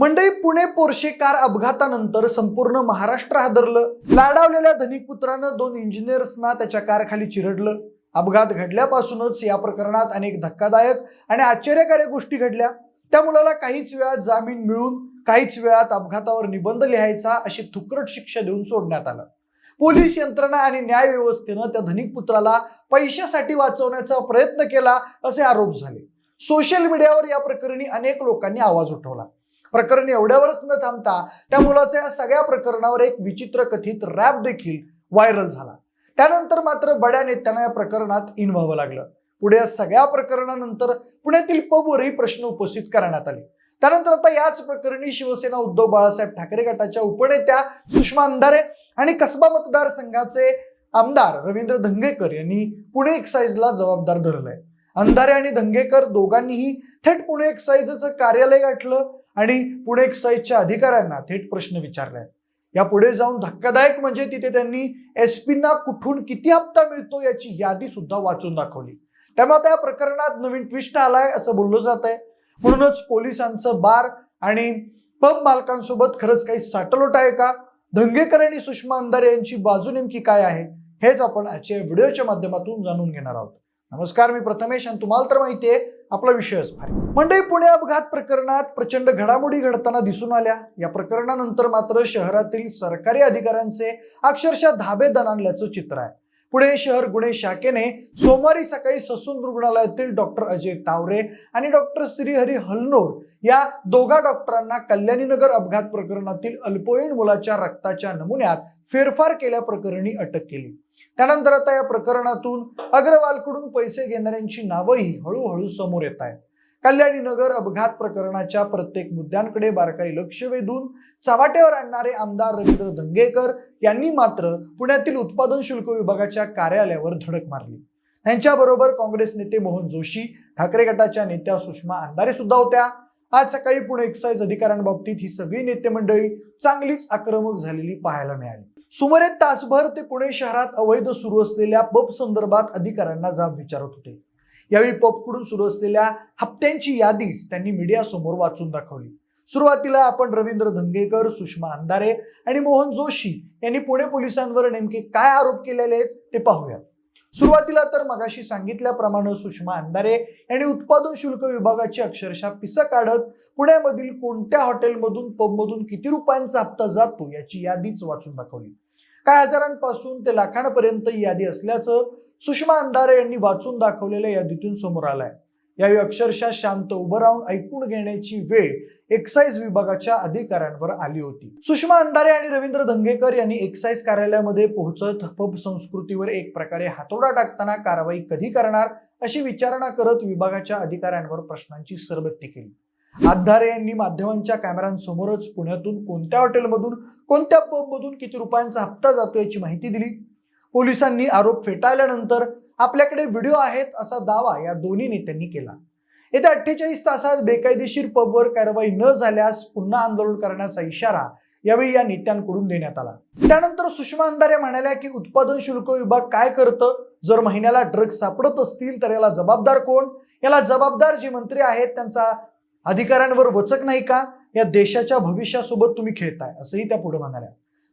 मंडई Pune Porsche car अपघातानंतर संपूर्ण महाराष्ट्र हादरलं. लाडावलेल्या धनिक पुत्रानं दोन इंजिनियर्सना त्याच्या कारखाली चिरडलं. अपघात घडल्यापासूनच या प्रकरणात अनेक धक्कादायक आणि आश्चर्यकारक गोष्टी घडल्या. त्या मुलाला काहीच वेळात जामीन मिळून काहीच वेळात अपघातावर निबंध लिहायचा अशी थुकरट शिक्षा देऊन सोडण्यात आलं. पोलीस यंत्रणा आणि न्याय व्यवस्थेनं त्या धनिक पुत्राला पैशासाठी वाचवण्याचा प्रयत्न केला असे आरोप झाले. सोशल मीडियावर या प्रकरणी अनेक लोकांनी आवाज उठवला. प्रकरण एवढ्यावरच न थांबता त्या मुलाच्या या सगळ्या प्रकरणावर एक विचित्र कथित रॅप देखील व्हायरल झाला. त्यानंतर मात्र बड्या नेत्यांना या प्रकरणात इन व्हावं लागलं. पुढे या सगळ्या प्रकरणानंतर पुण्यातील पबवरही प्रश्न उपस्थित करण्यात आले. त्यानंतर आता याच प्रकरणी शिवसेना उद्धव बाळासाहेब ठाकरे गटाच्या उपनेत्या सुषमा अंधारे आणि कसबा मतदारसंघाचे आमदार रवींद्र धंगेकर यांनी पुणे एक्साईजला जबाबदार धरलंय. अंधारे आणि धंगेकर दोघांनीही थेट पुणे एक्साईजचं कार्यालय गाठलं. आणि पुणे एक्साईजच्या अधिकाऱ्यांना थेट प्रश्न विचारलाय या पुढे जाऊन धक्कादायक म्हणजे तिथे त्यांनी एस पीना कुठून किती हप्ता मिळतो याची यादी सुद्धा वाचून दाखवली. त्यामुळे त्या प्रकरणात नवीन ट्विस्ट आलाय असं बोललं जात आहे म्हणूनच पोलिसांचं बार आणि पब मालकांसोबत खरंच काही साटलोट आहे का? धंगेकर आणि सुषमा अंधारे यांची बाजू नेमकी काय आहे? हेच आपण आजच्या व्हिडिओच्या माध्यमातून जाणून घेणार आहोत. नमस्कार मी प्रथमेश आणि तुम्हाला तर माहिती आहे आपला विषयच भारी. मंडई पुणे अपघात प्रकरणात प्रचंड घडामोडी घडताना दिसून आल्या. या प्रकरणानंतर मात्र शहरातील सरकारी अधिकाऱ्यांचे अक्षरशः धाबे दणाणल्याचं चित्र आहे. पुणे शहर गुन्हे शाखेने सोमवारी सकाळी ससून रुग्णालयातील डॉक्टर अजय तावरे आणि डॉक्टर श्रीहरी हलनोर या दोघा डॉक्टरांना कल्याणीनगर अपघात प्रकरणातील अल्पवयीन मुलाच्या रक्ताच्या नमुन्यात फेरफार केल्या प्रकरणी अटक केली. त्यानंतर आता या प्रकरणातून अग्रवालकडून पैसे घेणाऱ्यांची नावंही हळूहळू समोर येत आहेत. कल्याणी नगर अपघात प्रकरणाच्या प्रत्येक मुद्द्यांकडे बारकाई लक्ष वेधून चव्हाट्यावर आणणारे आमदार रवींद्र धंगेकर यांनी मात्र पुण्यातील उत्पादन शुल्क विभागाच्या कार्यालयावर धडक मारली. त्यांच्याबरोबर काँग्रेस नेते मोहन जोशी ठाकरे गटाच्या नेत्या सुषमा अंधारे सुद्धा होत्या. आज सकाळी पुणे एक्साईज अधिकाऱ्यांबाबतीत ही सगळी नेते मंडळी चांगलीच आक्रमक झालेली पाहायला मिळाली. सुमारे तासभर ते पुणे शहरात अवैध सुरू असलेल्या पब संदर्भात अधिकाऱ्यांना जाब विचारत होते. यावेळी पबकडून सुरू असलेल्या हप्त्यांची यादीच त्यांनी मीडियासमोर वाचून दाखवली. सुरुवातीला आपण रवींद्र धंगेकर सुषमा अंधारे आणि मोहन जोशी यांनी पुणे पोलिसांवर नेमके काय आरोप केलेले आहेत ते पाहूया. सुरुवातीला तर मगाशी सांगितल्याप्रमाणे सुषमा अंधारे यांनी उत्पादन शुल्क विभागाची अक्षरशः पिसं काढत पुण्यामधील कोणत्या हॉटेलमधून पबमधून किती रुपयांचा हप्ता जातो याची यादीच वाचून दाखवली. काय हजारांपासून ते लाखांपर्यंत ही यादी असल्याचं सुषमा अंधारे यांनी वाचून दाखवलेल्या यादीतून समोर आलाय. यावेळी अक्षरशः शांत उभं राहून ऐकून घेण्याची वेळ एक्साईज विभागाच्या अधिकाऱ्यांवर आली होती. सुषमा अंधारे आणि रवींद्र धंगेकर यांनी एक्साईज कार्यालयामध्ये पोहोचत पब संस्कृतीवर एक प्रकारे हातोडा टाकताना कारवाई कधी करणार अशी विचारणा करत विभागाच्या अधिकाऱ्यांवर प्रश्नांची सरबत्ती केली. आधारे यांनी माध्यमांच्या कॅमेऱ्यांसमोरच पुण्यातून कोणत्या हॉटेलमधून कोणत्या पबमधून किती रुपयांचा हप्ता जातो याची माहिती दिली. पोलिसांनी आरोप फेटाळल्यानंतर आपल्याकडे व्हिडिओ आहेत असा दावा या दोन्ही नेत्यांनी केला. येत्या अठ्ठेचाळीस तासात बेकायदेशीर पबवर कारवाई न झाल्यास पुन्हा आंदोलन करण्याचा इशारा यावेळी या नेत्यांकडून देण्यात आला. त्यानंतर सुषमा अंधारे म्हणाल्या की उत्पादन शुल्क विभाग काय करतं? जर महिन्याला ड्रग्ज सापडत असतील तर याला जबाबदार कोण? याला जबाबदार जे मंत्री आहेत त्यांचा अधिकाऱ्यांवर वचक नाही का? या देशाच्या भविष्यासोबत तुम्ही खेळताय असंही त्या पुढे म्हणाल्या.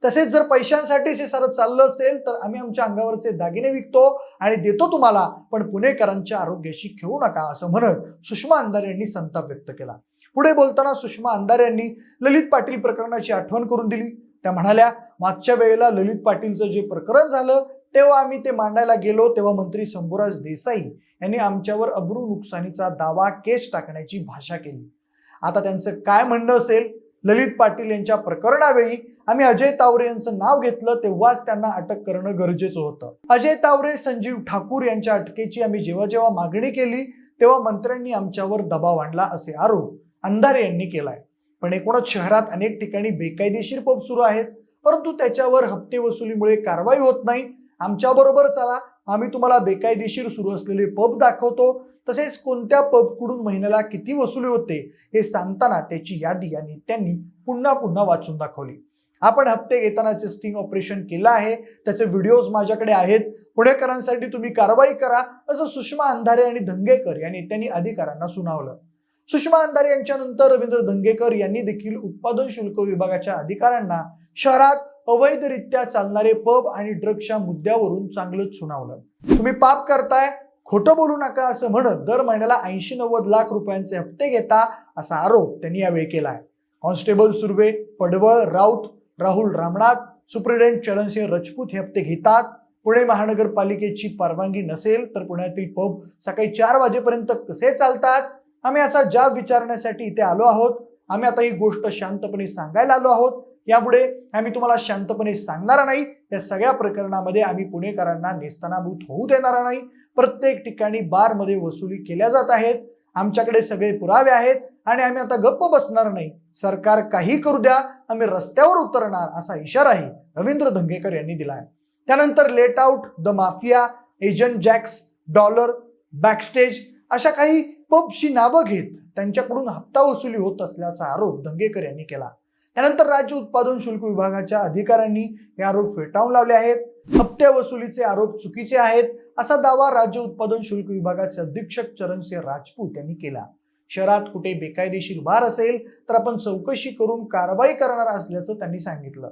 तसेच जर पैशांसाठीच हे सारं चाललं असेल तर आम्ही आमच्या अंगावरचे दागिने विकतो आणि देतो तुम्हाला पण पुणेकरांच्या आरोग्याशी खेळू नका असं म्हणत सुषमा अंधारे यांनी संताप व्यक्त केला. पुढे बोलताना सुषमा अंधारे यांनी ललित पाटील प्रकरणाची आठवण करून दिली. त्या म्हणाल्या मागच्या वेळेला ललित पाटीलचं जे प्रकरण झालं तेव्हा आम्ही ते मांडायला गेलो तेव्हा मंत्री शंभूराज देसाई यांनी आमच्यावर अब्रू नुकसानीचा दावा केस टाकण्याची भाषा केली. आता त्यांचं काय म्हणणं असेल? ललित पाटील यांच्या प्रकरणावेळी आम्ही अजय तावरे यांचं नाव घेतलं तेव्हाच त्यांना अटक करणं गरजेचं होतं. अजय तावरे संजीव ठाकूर यांच्या अटकेची आम्ही जेव्हा जेव्हा मागणी केली तेव्हा मंत्र्यांनी आमच्यावर दबाव आणला असे आरोप अंधारे यांनी केलाय. पण एकूणच शहरात अनेक ठिकाणी बेकायदेशीर पब सुरू आहेत. परंतु त्याच्यावर हप्ते वसुलीमुळे कारवाई होत नाही. आमच्याबरोबर चला आम्ही तुम्हाला बेकायदेशीर सुरू असलेले पब दाखवतो. तसेच कोणत्या पबकडून महिन्याला किती वसुली होते हे सांगताना त्याची यादी या नेत्यांनी पुन्हा पुन्हा वाचून दाखवली. आपण हप्ते घेतानाचे स्टिंग ऑपरेशन केलं आहे. त्याचे व्हिडिओज माझ्याकडे आहेत. पुणेकरांसाठी तुम्ही कारवाई करा असं सुषमा अंधारे आणि धंगेकर या नेत्यांनी अधिकाऱ्यांना सुनावलं. सुषमा अंधारे यांच्यानंतर रवींद्र धंगेकर यांनी देखील उत्पादन शुल्क विभागाच्या अधिकाऱ्यांना शहरात अवैधरित्या चालणारे पब आणि ड्रग्सच्या मुद्द्यावरून चांगलंच सुनावलं. तुम्ही पाप करताय खोटं बोलू नका असं म्हणत दर महिन्याला ऐंशी नव्वद लाख रुपयांचे हप्ते घेता असा आरोप त्यांनी यावेळी केलाय. कॉन्स्टेबल सुर्वे पडवळ राऊत राहुल रामनाथ सुप्रिटेंडेंट चरणसिंह राजपूत हे हप्ते घेतात. पुणे महानगरपालिकेची परवानगी नसेल तर पुण्यातील पब सकाळी चार वाजेपर्यंत कसे चालतात? आम्ही याचा जाब विचारण्यासाठी इथे आलो आहोत. आम्ही आता ही गोष्ट शांतपणे सांगायला आलो आहोत. यापुढे आम्ही तुम्हाला शांतपणे सांगणार नाही. या सगळ्या प्रकरणामध्ये आम्ही पुणेकरांना नेस्तनाभूत होऊ देणार नाही. प्रत्येक ठिकाणी बारमध्ये वसुली केल्या जात आहेत. आमच्याकडे सगळे पुरावे आहेत आणि आम्ही आता गप्प बसणार नाही. सरकार काही करू द्या. आम्ही रस्त्यावर उतरणार असा इशाराही रवींद्र धंगेकर यांनी दिला आहे त्यानंतर let out the mafia agent jacks dollar backstage अशा काही पबची नावं घेत त्यांच्याकडून हप्ता वसुली होत असल्याचा आरोप धंगेकर यांनी केला. त्यानंतर राज्य उत्पादन शुल्क विभागाच्या अधिकाऱ्यांनी हे आरोप फेटाळून लावले आहेत. हप्त्या वसुलीचे आरोप चुकीचे आहेत असा दावा राज्य उत्पादन शुल्क विभागाचे अधीक्षक चरणसिंह राजपूत यांनी केला. शहरात कुठे बेकायदेशीर बार असेल तर आपण चौकशी करून कारवाई करणार असल्याचं त्यांनी सांगितलं.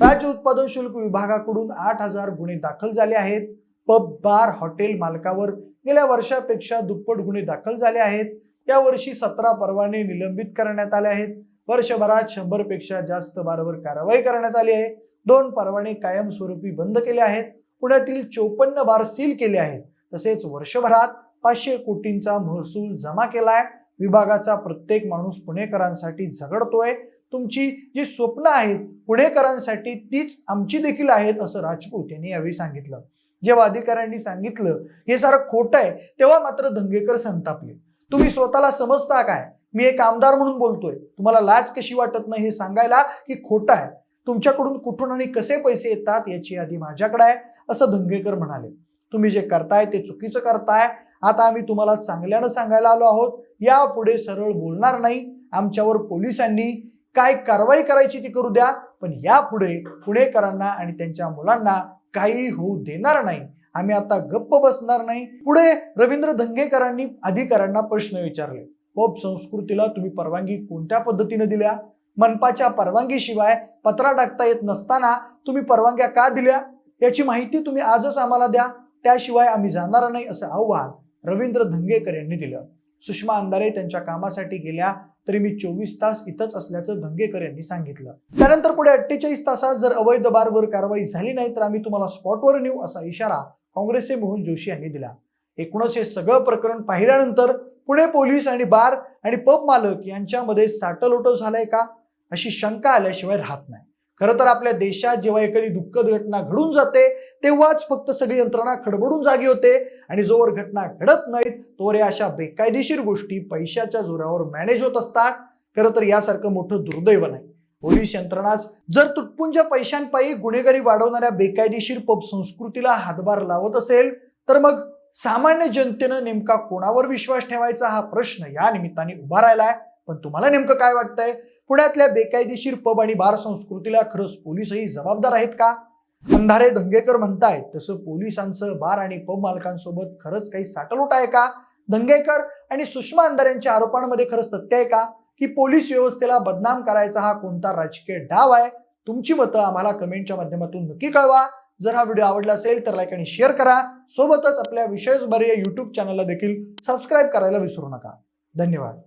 राज्य उत्पादन शुल्क विभागाकडून आठ हजार गुन्हे दाखल झाले आहेत. पब बार हॉटेल मालकावर गेल्या वर्षापेक्षा दुप्पट गुन्हे दाखल झाले आहेत. या वर्षी सतरा परवाने निलंबित करण्यात आले आहेत. वर्षभरात शंभरपेक्षा जास्त बारवर कारवाई करण्यात आली आहे. दोन परवाने कायमस्वरूपी बंद केले आहेत. पुण्यातील चोपन्न बार सील केले आहेत. तसेच वर्षभरात पाचशे कोटींचा महसूल जमा केला आहे विभागाचा प्रत्येक माणूस पुणेकरांसाठी झगडतोय. तुमची जी स्वप्न आहेत पुणेकरांसाठी तीच आमची देखील आहेत असं राजपूत यांनी यावेळी सांगितलं. जेव्हा अधिकाऱ्यांनी सांगितलं हे सारं खोटं आहे तेव्हा मात्र धंगेकर संतापले. तुम्ही स्वतःला समजता काय? मी एक आमदार म्हणून बोलतोय. तुम्हाला लाज कशी वाटत नाही हे सांगायला की खोटं आहे? तुमच्याकडून कुठून आणि कसे पैसे येतात याची यादी माझ्याकडे आहे असं धंगेकर म्हणाले. तुम्ही जे करताय ते चुकीचं करताय. आता आम्ही तुम्हाला चांगल्यानं सांगायला आलो आहोत. यापुढे सरळ बोलणार नाही. आमच्यावर पोलिसांनी काय कारवाई करायची ती करू द्या. पण यापुढे पुणेकरांना आणि त्यांच्या मुलांना काही होऊ देणार नाही. आम्ही आता गप्प बसणार नाही. पुढे रवींद्र धंगेकरांनी अधिकाऱ्यांना प्रश्न विचारले. पब संस्कृतीला तुम्ही परवानगी कोणत्या पद्धतीने दिल्या? मनपाच्या परवानगीशिवाय पत्रा टाकता येत नसताना तुम्ही परवानग्या का दिल्या? याची माहिती तुम्ही आजच आम्हाला द्या. त्याशिवाय आम्ही जाणार नाही असं आव्हान रवींद्र धंगेकर यांनी दिलं. सुषमा अंधारे त्यांच्या कामासाठी गेल्या तरी मी चोवीस तास इथंच असल्याचं धंगेकर यांनी सांगितलं. त्यानंतर पुढे अठ्ठेचाळीस तासात जर अवैध बारवर कारवाई झाली नाही तर आम्ही तुम्हाला स्पॉटवर नेऊ असा इशारा काँग्रेसचे मोहन जोशी यांनी दिला. एकूणच हे सगळं प्रकरण पाहिल्यानंतर पुणे पोलीस आणि बार आणि पब मालक यांच्यामध्ये साटलोटो झालाय का? अशी शंका आल्याशिवाय राहत नाही. खरं तर आपल्या देशात जेव्हा एखादी दुःखद घटना घडून जाते तेव्हाच फक्त सगळी यंत्रणा खडबडून जागी होते आणि जोवर घटना घडत नाहीत तोवर या अशा बेकायदेशीर गोष्टी पैशाच्या जोरावर मॅनेज होत असतात. खरं तर यासारखं मोठं दुर्दैव नाही. पोलीस यंत्रणाच जर तुटपुंज पैशांपायी गुन्हेगारी वाढवणाऱ्या बेकायदेशीर पब संस्कृतीला हातभार लावत असेल तर मग सामान्य जनतेनं नेमका कोणावर विश्वास ठेवायचा हा प्रश्न या निमित्ताने उभा राहिलाय. पण तुम्हाला नेमकं काय वाटतंय? पुण्यातल्या बेकायदेशीर पब आणि बार संस्कृतीला खरंच पोलीसही जबाबदार आहेत का? अंधारे धंगेकर म्हणतायत तसं पोलिसांचं बार आणि पब मालकांसोबत खरंच काही साटलोट आहे का? धंगेकर आणि सुषमा अंधारे यांच्या आरोपांमध्ये खरंच तथ्य आहे का? की पोलीस व्यवस्थेला बदनाम करायचा हा कोणता राजकीय डाव आहे? तुमची मतं आम्हाला कमेंटच्या माध्यमातून नक्की कळवा. जर हा व्हिडिओ आवडला असेल तर लाईक आणि शेअर करा. सोबतच आपल्या विशेष बरे या युट्यूब चॅनलला देखील सबस्क्राईब करायला विसरू नका. धन्यवाद.